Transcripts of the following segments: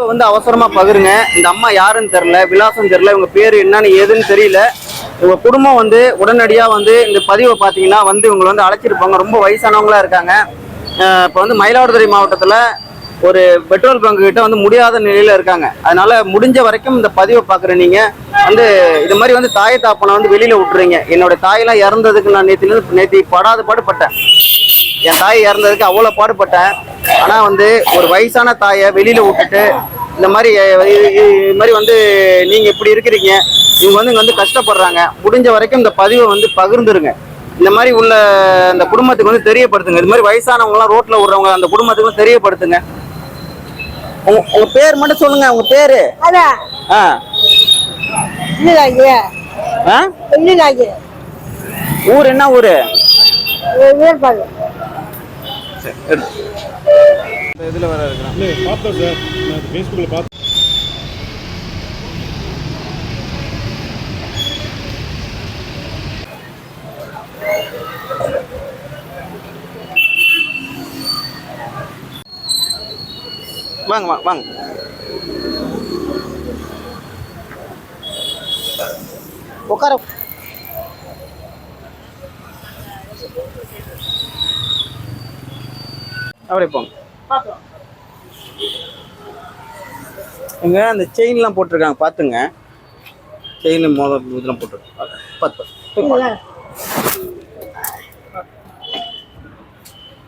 வந்து அவசரமா பகிருங்க. இந்த அம்மா யாருன்னு தெரியல விலாசம் தெரியல இவங்க பேரு என்னன்னு ஏதுன்னு தெரியல. இவங்க குடும்பம் வந்து உடனடியா வந்து இந்த பதிவை பாத்தீங்கன்னா வந்து இவங்களை வந்து அழைச்சிருப்பாங்க. ரொம்ப வயசானவங்களா இருக்காங்க. இப்போ இப்ப வந்து மயிலாடுதுறை மாவட்டத்துல ஒரு பெட்ரோல் பங்க் கிட்ட வந்து முடியாத நிலையில இருக்காங்க. அதனால முடிஞ்ச வரைக்கும் இந்த பதிவை பாக்குற நீங்க வந்து இது மாதிரி வந்து தாயை தாப்பனை வந்து வெளியில விட்டுறீங்க. என்னோட தாயெல்லாம் இறந்ததுக்கு நான் நேத்திலிருந்து நேத்தி படாத பாடுபட்டேன். என் தாய் இறந்ததுக்கு அவ்வளோ பாடுபட்டேன். ஆனால் வந்து ஒரு வயசான தாயை வெளியில் விட்டுட்டு இந்த மாதிரி இது மாதிரி வந்து நீங்கள் இப்படி இருக்கிறீங்க இவங்க வந்து இங்கே வந்து கஷ்டப்படுறாங்க. முடிஞ்ச வரைக்கும் இந்த பதிவை வந்து பகிர்ந்துருங்க. இந்த மாதிரி உள்ள அந்த குடும்பத்துக்கு வந்து தெரியப்படுத்துங்க. இது மாதிரி வயசானவங்களாம் ரோட்டில் விடுறவங்க அந்த குடும்பத்துக்கு வந்து தெரியப்படுத்துங்க. உங்க உங்க பேர் மட்டும் சொல்லுங்க உங்க பேரு? ஆ. ஊர் என்ன ஊர்? வேறுபாடு இதில் வர இருக்கிறேன் இல்லை பார்த்தேன் சார் நான் ஃபேஸ்புக்கில் பார்த்தேன் வாங்க வாங்க வாங்க. உட்கார. போங்க. எங்க அந்த செயின்லாம் போட்டிருக்காங்க பார்த்துங்க செயின் மோதிரம் இதெல்லாம் போட்டிருக்காங்க பார்த்து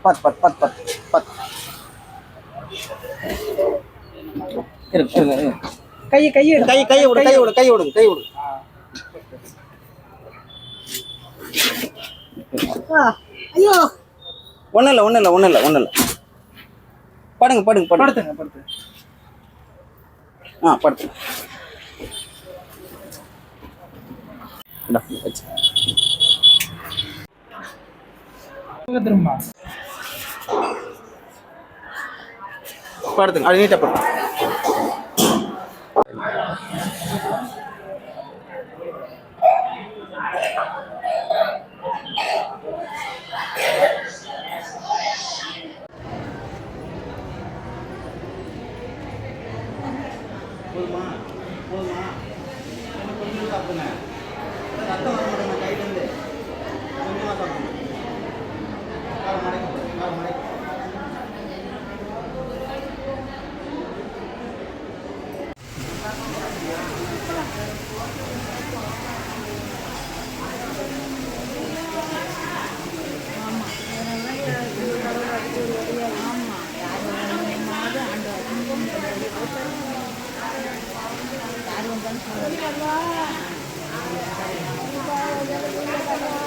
பார்த்து பார்த்து பார்த்து பார்த்து இருங்க இருங்க இருங்க கையை கையை கை கை விடு கை விடு கை விடுங்க கை விடுங்க ஐயோ. ஒன்றும் இல்லை ஒன்றும் இல்லை ஒன்றும் இல்லை ஒன்றும் இல்லை. படுங்க படுங்க படுங்க. படுத்துங்க படுத்துங்க. ஆ படுத்துங்க. படுத்துங்க அது நீட்டாக படுங்க போதுமா? போதுமா? எனக்கு கொஞ்சம் சாப்பிடுங்க ரத்தம் Thank you.